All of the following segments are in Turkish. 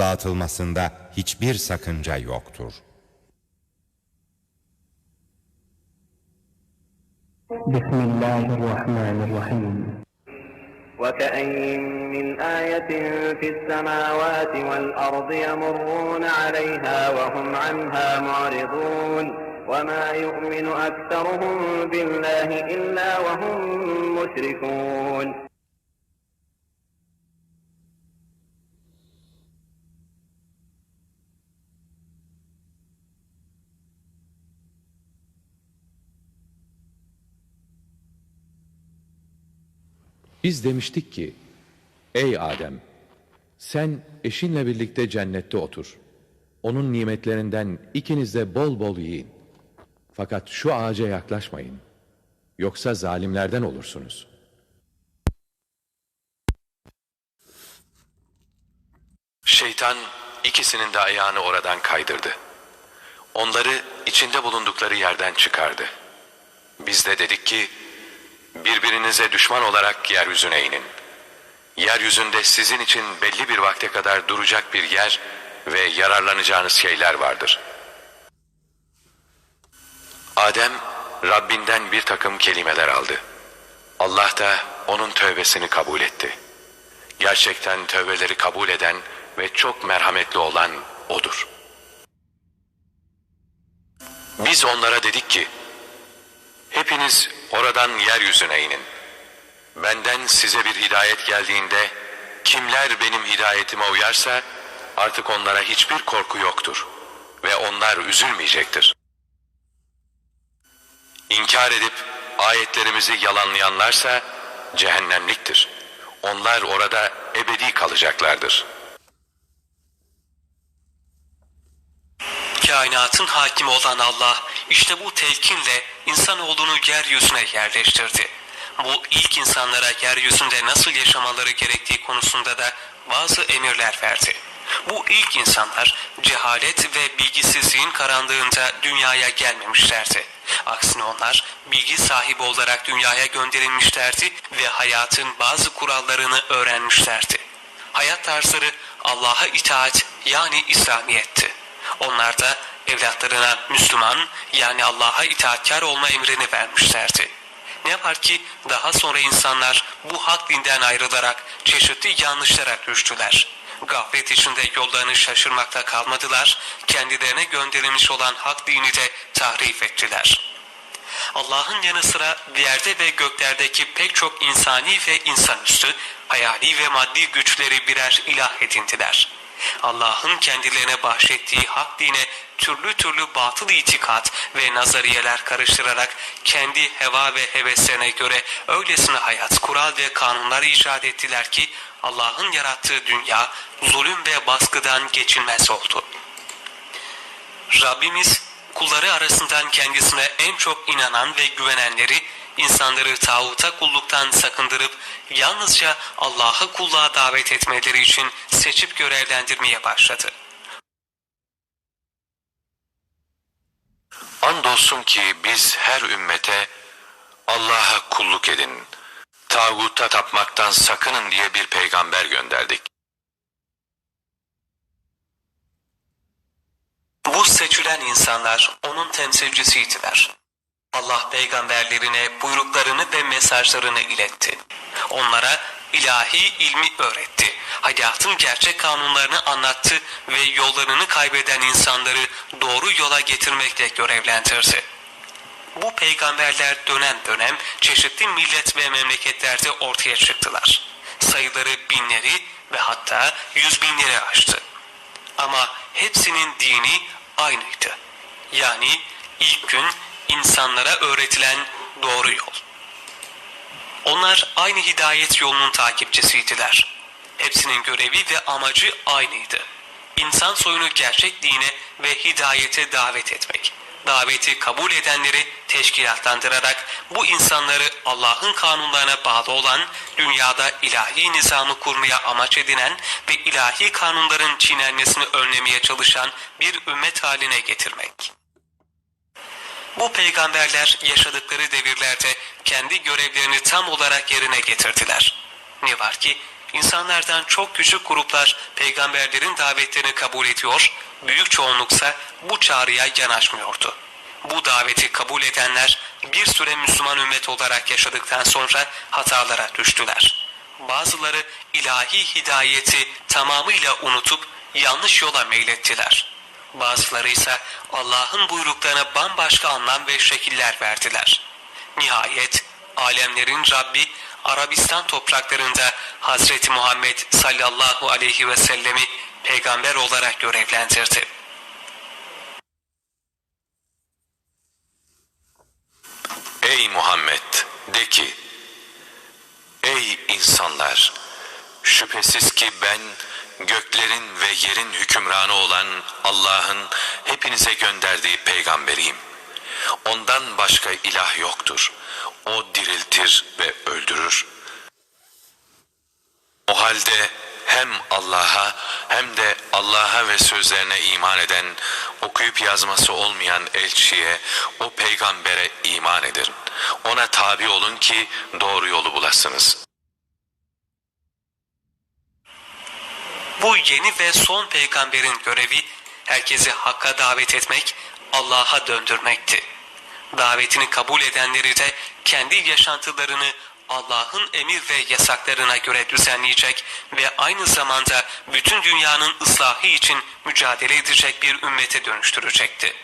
dağıtılmasında hiçbir sakınca yoktur. بسم الله الرحمن الرحيم وكأين من آية في السماوات والأرض يمرون عليها وهم عنها معرضون وما يؤمن أكثرهم بالله إلا وهم مشركون Biz demiştik ki, ey Adem, sen eşinle birlikte cennette otur. Onun nimetlerinden ikiniz de bol bol yiyin. Fakat şu ağaca yaklaşmayın. Yoksa zalimlerden olursunuz. Şeytan ikisinin de ayağını oradan kaydırdı. Onları içinde bulundukları yerden çıkardı. Biz de dedik ki, Birbirinize düşman olarak yeryüzüne inin. Yeryüzünde sizin için belli bir vakte kadar duracak bir yer ve yararlanacağınız şeyler vardır. Adem, Rabbinden bir takım kelimeler aldı. Allah da onun tövbesini kabul etti. Gerçekten tövbeleri kabul eden ve çok merhametli olan O'dur. Biz onlara dedik ki, Hepiniz oradan yeryüzüne inin. Benden size bir hidayet geldiğinde kimler benim hidayetime uyarsa artık onlara hiçbir korku yoktur ve onlar üzülmeyecektir. İnkar edip ayetlerimizi yalanlayanlarsa cehennemliktir. Onlar orada ebedi kalacaklardır.'' Kainatın hakimi olan Allah işte bu telkinle insanoğlunu yeryüzüne yerleştirdi. Bu ilk insanlara yeryüzünde nasıl yaşamaları gerektiği konusunda da bazı emirler verdi. Bu ilk insanlar cehalet ve bilgisizliğin karanlığında dünyaya gelmemişlerdi. Aksine onlar bilgi sahibi olarak dünyaya gönderilmişlerdi ve hayatın bazı kurallarını öğrenmişlerdi. Hayat tarzları Allah'a itaat yani İslamiyet'ti. Onlar da evlatlarına Müslüman yani Allah'a itaatkar olma emrini vermişlerdi. Ne var ki daha sonra insanlar bu hak dinden ayrılarak çeşitli yanlışlara düştüler. Gaflet içinde yollarını şaşırmakta kalmadılar, kendilerine gönderilmiş olan hak dini de tahrif ettiler. Allah'ın yanı sıra yerde ve göklerdeki pek çok insani ve insanüstü, hayali ve maddi güçleri birer ilah edindiler. Allah'ın kendilerine bahşettiği hak dine türlü türlü batıl itikat ve nazariyeler karıştırarak kendi heva ve heveslerine göre öylesine hayat, kural ve kanunlar icat ettiler ki Allah'ın yarattığı dünya zulüm ve baskıdan geçilmez oldu. Rabbimiz kulları arasından kendisine en çok inanan ve güvenenleri insanları tağuta kulluktan sakındırıp yalnızca Allah'a kulluğa davet etmeleri için seçip görevlendirmeye başladı. Andolsun ki biz her ümmete Allah'a kulluk edin, tağuta tapmaktan sakının diye bir peygamber gönderdik. Bu seçilen insanlar onun temsilcisiydiler. Allah peygamberlerine buyruklarını ve mesajlarını iletti. Onlara ilahi ilmi öğretti. Hayatın gerçek kanunlarını anlattı ve yollarını kaybeden insanları doğru yola getirmekle görevlendirdi. Bu peygamberler dönem dönem çeşitli millet ve memleketlerde ortaya çıktılar. Sayıları binleri ve hatta yüz binleri aştı. Ama hepsinin dini aynıydı. Yani ilk gün insanlara öğretilen doğru yol. Onlar aynı hidayet yolunun takipçisiydiler. Hepsinin görevi ve amacı aynıydı. İnsan soyunu gerçek dine ve hidayete davet etmek. Daveti kabul edenleri teşkilatlandırarak bu insanları Allah'ın kanunlarına bağlı olan dünyada ilahi nizamı kurmaya amaç edinen ve ilahi kanunların çiğnenmesini önlemeye çalışan bir ümmet haline getirmek. Bu peygamberler yaşadıkları devirlerde kendi görevlerini tam olarak yerine getirdiler. Ne var ki insanlardan çok küçük gruplar peygamberlerin davetlerini kabul ediyor, büyük çoğunluksa bu çağrıya yanaşmıyordu. Bu daveti kabul edenler bir süre Müslüman ümmet olarak yaşadıktan sonra hatalara düştüler. Bazıları ilahi hidayeti tamamıyla unutup yanlış yola meylettiler. Bazıları ise Allah'ın buyruklarına bambaşka anlam ve şekiller verdiler. Nihayet alemlerin Rabbi Arabistan topraklarında Hazreti Muhammed sallallahu aleyhi ve sellemi peygamber olarak görevlendirdi. Ey Muhammed de ki Ey insanlar şüphesiz ki ben göklerin ve yerin hükümranı olan Allah'ın hepinize gönderdiği peygamberiyim. Ondan başka ilah yoktur. O diriltir ve öldürür. O halde hem Allah'a hem de Allah'a ve sözlerine iman eden, okuyup yazması olmayan elçiye, o peygambere iman edin. Ona tabi olun ki doğru yolu bulasınız. Bu yeni ve son peygamberin görevi herkesi hakka davet etmek, Allah'a döndürmekti. Davetini kabul edenleri de kendi yaşantılarını Allah'ın emir ve yasaklarına göre düzenleyecek ve aynı zamanda bütün dünyanın ıslahı için mücadele edecek bir ümmete dönüştürecekti.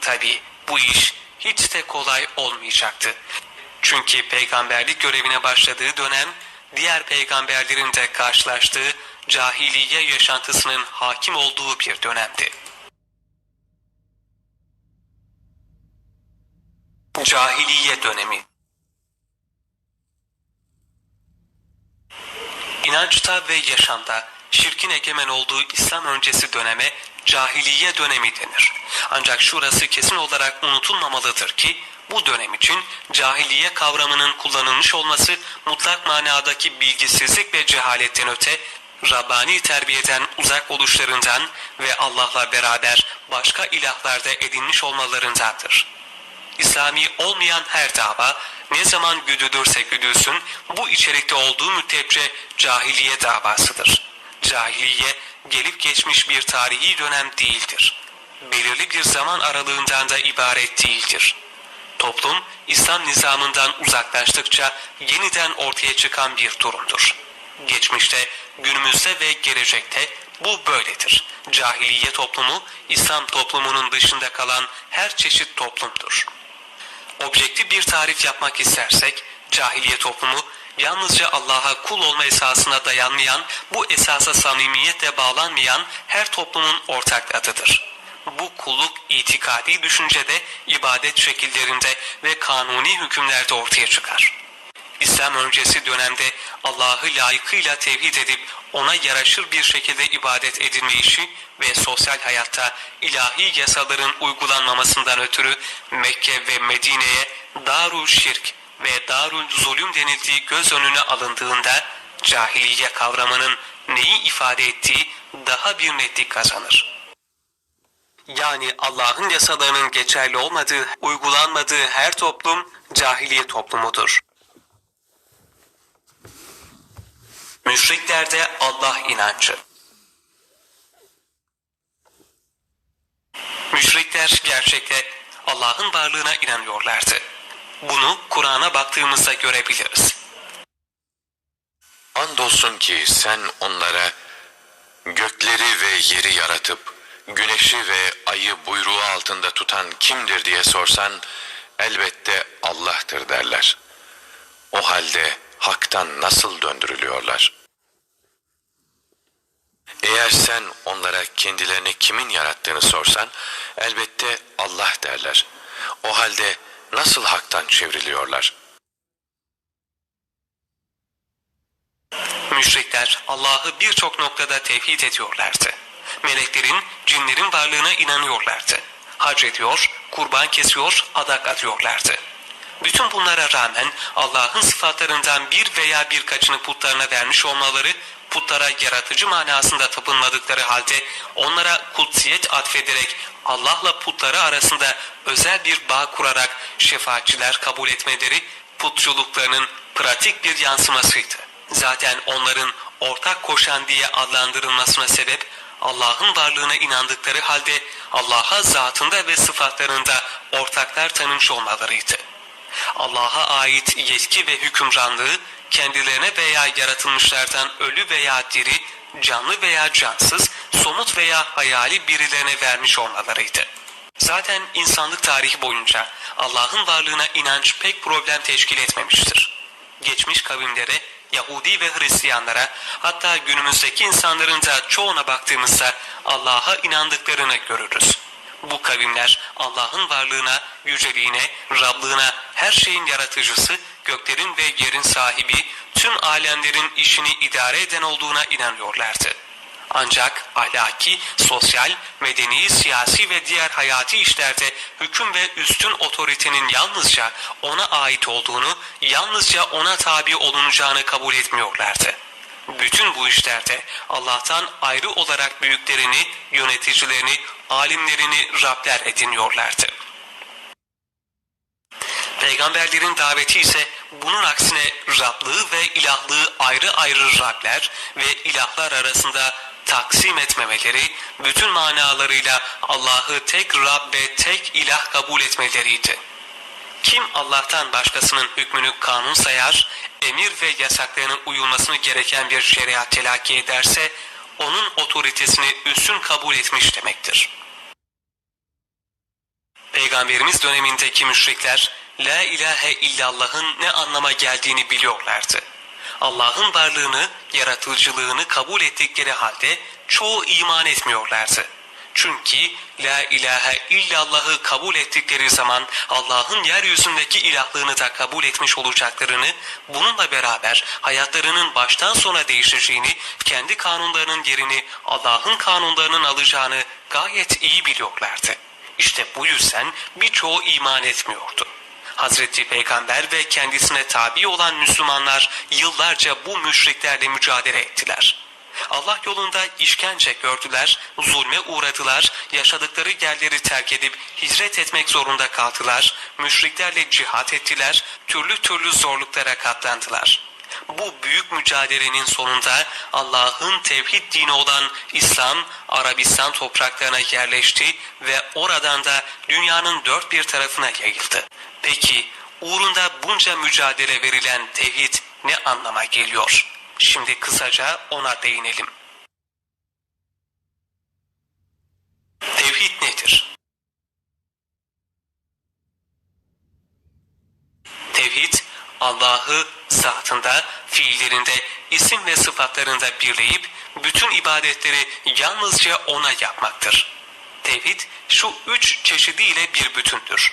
Tabi bu iş hiç de kolay olmayacaktı. Çünkü peygamberlik görevine başladığı dönem diğer peygamberlerin de karşılaştığı cahiliye yaşantısının hakim olduğu bir dönemdi. Cahiliye dönemi İnançta ve yaşamda şirkin egemen olduğu İslam öncesi döneme cahiliye dönemi denir. Ancak şurası kesin olarak unutulmamalıdır ki bu dönem için cahiliye kavramının kullanılmış olması mutlak manadaki bilgisizlik ve cehaletten öte Rabbani terbiyeden uzak oluşlarından ve Allah'la beraber başka ilahlarda edinmiş olmalarındandır. İslami olmayan her dava ne zaman güdülürse güdülsün bu içerikte olduğu müddetçe cahiliye davasıdır. Cahiliye gelip geçmiş bir tarihi dönem değildir. Belirli bir zaman aralığından da ibaret değildir. Toplum İslam nizamından uzaklaştıkça yeniden ortaya çıkan bir durumdur. Geçmişte, günümüzde ve gelecekte bu böyledir. Cahiliye toplumu İslam toplumunun dışında kalan her çeşit toplumdur. Objektif bir tarif yapmak istersek, cahiliye toplumu yalnızca Allah'a kul olma esasına dayanmayan, bu esasa samimiyetle bağlanmayan her toplumun ortak adıdır. Bu kulluk itikadi düşüncede, ibadet şekillerinde ve kanuni hükümlerde ortaya çıkar. İslam öncesi dönemde Allah'ı layıkıyla tevhid edip ona yaraşır bir şekilde ibadet edilme işi ve sosyal hayatta ilahi yasaların uygulanmamasından ötürü Mekke ve Medine'ye Darul Şirk ve Darul Zulüm denildiği göz önüne alındığında cahiliye kavramının neyi ifade ettiği daha bir netlik kazanır. Yani Allah'ın yasalarının geçerli olmadığı, uygulanmadığı her toplum cahiliye toplumudur. Müşriklerde Allah inancı. Müşrikler gerçekte Allah'ın varlığına inanıyorlardı. Bunu Kur'an'a baktığımızda görebiliriz. Andolsun ki sen onlara gökleri ve yeri yaratıp güneşi ve ayı buyruğu altında tutan kimdir diye sorsan elbette Allah'tır derler. O halde haktan nasıl döndürülüyorlar? Eğer sen onlara kendilerini kimin yarattığını sorsan elbette Allah derler. O halde nasıl haktan çevriliyorlar? Müşrikler Allah'ı birçok noktada tevhid ediyorlardı. Meleklerin, cinlerin varlığına inanıyorlardı. Hac ediyor, kurban kesiyor, adak atıyorlardı. Bütün bunlara rağmen Allah'ın sıfatlarından bir veya birkaçını putlarına vermiş olmaları, putlara yaratıcı manasında tapınmadıkları halde onlara kutsiyet atfederek Allah'la putları arasında özel bir bağ kurarak şefaatçiler kabul etmeleri putçuluklarının pratik bir yansımasıydı. Zaten onların ortak koşan diye adlandırılmasına sebep Allah'ın varlığına inandıkları halde Allah'a zatında ve sıfatlarında ortaklar tanımış olmalarıydı. Allah'a ait yetki ve hükümranlığı kendilerine veya yaratılmışlardan ölü veya diri, canlı veya cansız, somut veya hayali birilerine vermiş olmalarıydı. Zaten insanlık tarihi boyunca Allah'ın varlığına inanç pek problem teşkil etmemiştir. Geçmiş kavimlere, Yahudi ve Hristiyanlara hatta günümüzdeki insanların da çoğuna baktığımızda Allah'a inandıklarını görürüz. Bu kavimler Allah'ın varlığına, yüceliğine, Rablığına, her şeyin yaratıcısı, göklerin ve yerin sahibi, tüm alemlerin işini idare eden olduğuna inanıyorlardı. Ancak ahlaki, sosyal, medeni, siyasi ve diğer hayati işlerde hüküm ve üstün otoritenin yalnızca ona ait olduğunu, yalnızca ona tabi olunacağını kabul etmiyorlardı. Bütün bu işlerde Allah'tan ayrı olarak büyüklerini, yöneticilerini, alimlerini Rabler ediniyorlardı. Peygamberlerin daveti ise bunun aksine Rablığı ve ilahlığı ayrı ayrı Rabler ve ilahlar arasında taksim etmemeleri, bütün manalarıyla Allah'ı tek Rab ve tek ilah kabul etmeleriydi. Kim Allah'tan başkasının hükmünü kanun sayar, emir ve yasaklarının uyulmasını gereken bir şeriat telakki ederse, onun otoritesini üstün kabul etmiş demektir. Peygamberimiz dönemindeki müşrikler La ilahe illallah'ın ne anlama geldiğini biliyorlardı. Allah'ın varlığını, yaratıcılığını kabul ettikleri halde çoğu iman etmiyorlardı. Çünkü La ilahe illallah'ı kabul ettikleri zaman Allah'ın yeryüzündeki ilahlığını da kabul etmiş olacaklarını, bununla beraber hayatlarının baştan sona değişeceğini, kendi kanunlarının yerini Allah'ın kanunlarının alacağını gayet iyi biliyorlardı. İşte bu yüzden birçoğu iman etmiyordu. Hazreti Peygamber ve kendisine tabi olan Müslümanlar yıllarca bu müşriklerle mücadele ettiler. Allah yolunda işkence gördüler, zulme uğradılar, yaşadıkları yerleri terk edip hicret etmek zorunda kaldılar, müşriklerle cihat ettiler, türlü türlü zorluklara katlandılar. Bu büyük mücadelenin sonunda Allah'ın tevhid dini olan İslam, Arabistan topraklarına yerleşti ve oradan da dünyanın dört bir tarafına yayıldı. Peki uğrunda bunca mücadele verilen tevhid ne anlama geliyor? Şimdi kısaca ona değinelim. Tevhid nedir? Tevhid, Allah'ı zatında, fiillerinde, isim ve sıfatlarında birleyip bütün ibadetleri yalnızca O'na yapmaktır. Tevhid şu üç çeşidiyle bir bütündür.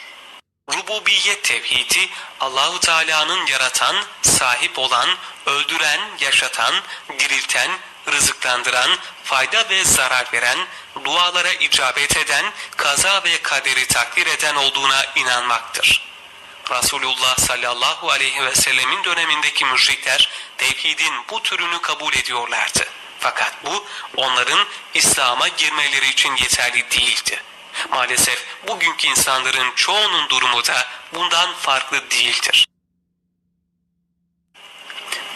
Rububiyet tevhidi Allahu Teala'nın yaratan, sahip olan, öldüren, yaşatan, dirilten, rızıklandıran, fayda ve zarar veren, dualara icabet eden, kaza ve kaderi takdir eden olduğuna inanmaktır. Resulullah sallallahu aleyhi ve sellemin dönemindeki müşrikler tevhidin bu türünü kabul ediyorlardı. Fakat bu onların İslam'a girmeleri için yeterli değildi. Maalesef bugünkü insanların çoğunun durumu da bundan farklı değildir.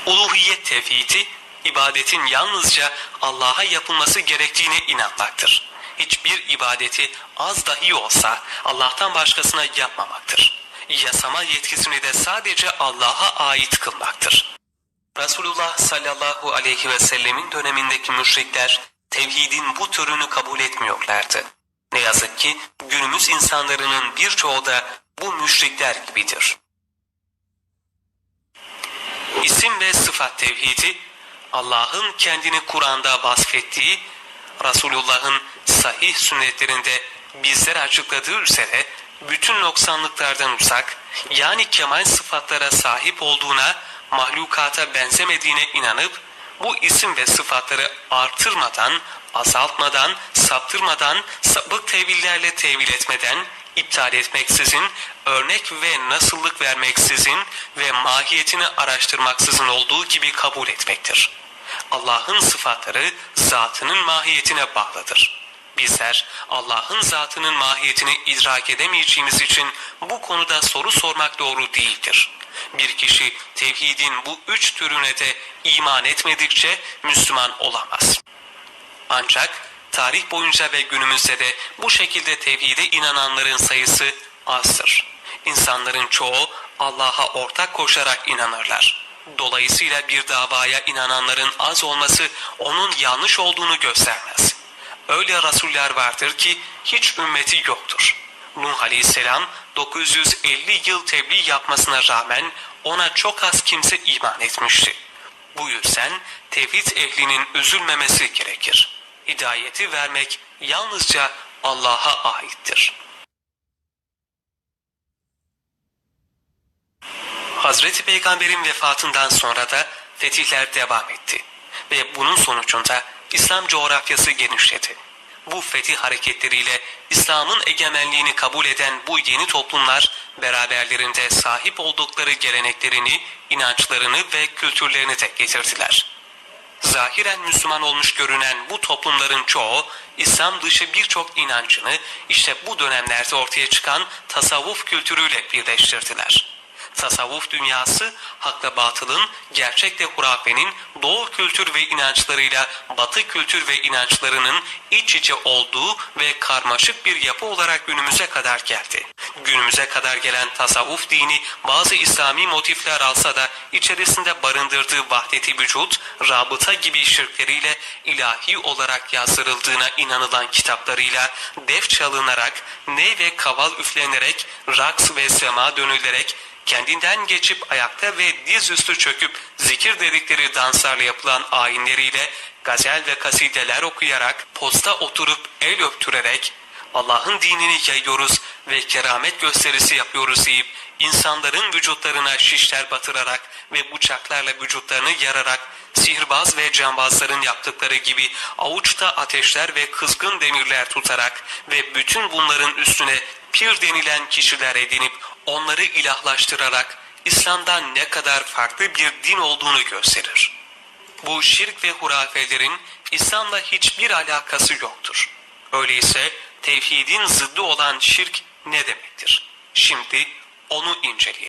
Uluhiyet tevhidi, ibadetin yalnızca Allah'a yapılması gerektiğine inanmaktır. Hiçbir ibadeti az dahi olsa Allah'tan başkasına yapmamaktır. Yasama yetkisini de sadece Allah'a ait kılmaktır. Resulullah sallallahu aleyhi ve sellemin dönemindeki müşrikler tevhidin bu türünü kabul etmiyorlardı. Ne yazık ki günümüz insanlarının birçoğu da bu müşrikler gibidir. İsim ve sıfat tevhidi Allah'ın kendini Kur'an'da vasfettiği, Resulullah'ın sahih sünnetlerinde bizlere açıkladığı üzere bütün noksanlıklardan uzak, yani kemal sıfatlara sahip olduğuna, mahlukata benzemediğine inanıp, bu isim ve sıfatları artırmadan, azaltmadan, saptırmadan, sapık tevillerle tevil etmeden, iptal etmeksizin, örnek ve nasıllık vermeksizin ve mahiyetini araştırmaksızın olduğu gibi kabul etmektir. Allah'ın sıfatları zatının mahiyetine bağlıdır. Bizler Allah'ın zatının mahiyetini idrak edemeyeceğimiz için bu konuda soru sormak doğru değildir. Bir kişi tevhidin bu üç türüne de iman etmedikçe Müslüman olamaz. Ancak tarih boyunca ve günümüzde de bu şekilde tevhide inananların sayısı azdır. İnsanların çoğu Allah'a ortak koşarak inanırlar. Dolayısıyla bir davaya inananların az olması onun yanlış olduğunu göstermez. Öyle rasuller vardır ki hiç ümmeti yoktur. Nuh Aleyhisselam 950 yıl tebliğ yapmasına rağmen ona çok az kimse iman etmişti. Bu yüzden tevhid ehlinin üzülmemesi gerekir. Hidayeti vermek yalnızca Allah'a aittir. Hazreti Peygamber'in vefatından sonra da fetihler devam etti ve bunun sonucunda İslam coğrafyası genişledi. Bu fetih hareketleriyle İslam'ın egemenliğini kabul eden bu yeni toplumlar beraberlerinde sahip oldukları geleneklerini, inançlarını ve kültürlerini de getirdiler. Zahiren Müslüman olmuş görünen bu toplumların çoğu İslam dışı birçok inancını işte bu dönemlerde ortaya çıkan tasavvuf kültürüyle birleştirdiler. Tasavvuf dünyası hakla batılın, gerçekle hurafenin doğu kültür ve inançlarıyla batı kültür ve inançlarının iç içe olduğu ve karmaşık bir yapı olarak günümüze kadar geldi. Günümüze kadar gelen tasavvuf dini bazı İslami motifler alsa da içerisinde barındırdığı vahdeti vücut, rabıta gibi şirkleriyle ilahi olarak yazdırıldığına inanılan kitaplarıyla def çalınarak, ney ve kaval üflenerek, raks ve sema dönülerek kendinden geçip ayakta ve dizüstü çöküp zikir dedikleri danslarla yapılan ayinleriyle gazel ve kasideler okuyarak posta oturup el öptürerek Allah'ın dinini yayıyoruz ve keramet gösterisi yapıyoruz deyip insanların vücutlarına şişler batırarak ve bıçaklarla vücutlarını yararak sihirbaz ve cambazların yaptıkları gibi avuçta ateşler ve kızgın demirler tutarak ve bütün bunların üstüne pir denilen kişiler edinip onları ilahlaştırarak İslam'dan ne kadar farklı bir din olduğunu gösterir. Bu şirk ve hurafelerin İslam'la hiçbir alakası yoktur. Öyleyse tevhidin zıddı olan şirk ne demektir? Şimdi onu inceleyelim.